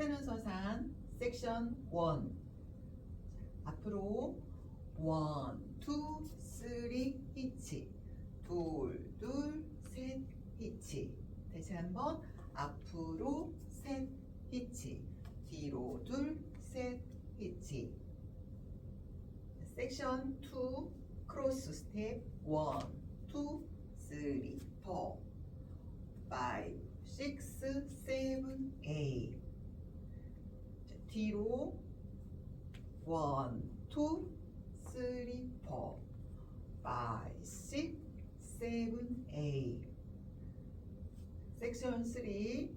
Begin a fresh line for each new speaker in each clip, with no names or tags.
뜨는 서산 섹션 1 앞으로 원, 투, 쓰리, 히치. 둘, 둘, 셋, 히치. 다시 한번 앞으로 셋, 히치. 뒤로 둘, 셋, 히치. 섹션 2 크로스 스텝 1, 2, 3, 4 5, 6, 7, 8 자, 뒤로. 1, 2, 3, 4 5, 6, 7, 8 섹션 3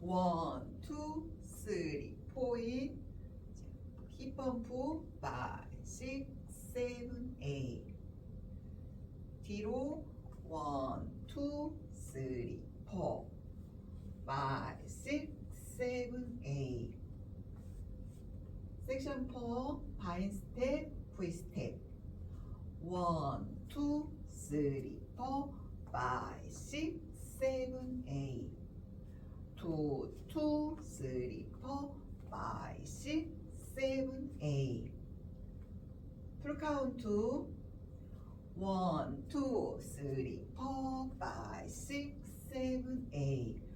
1, 2, 3 포인. 힙펌프. 5, 6, 7, 8 뒤로. 1, 2, 3, 4 5, 6, 7, 8 섹션 4 바인 스텝, V 스텝. 1, 2, 3, 4 5, 6, 7, 8 2, 2, 3, 4 5, 6, 7, 8풀 카운트. 1, 2, 3, 4 5, 6, 7, 8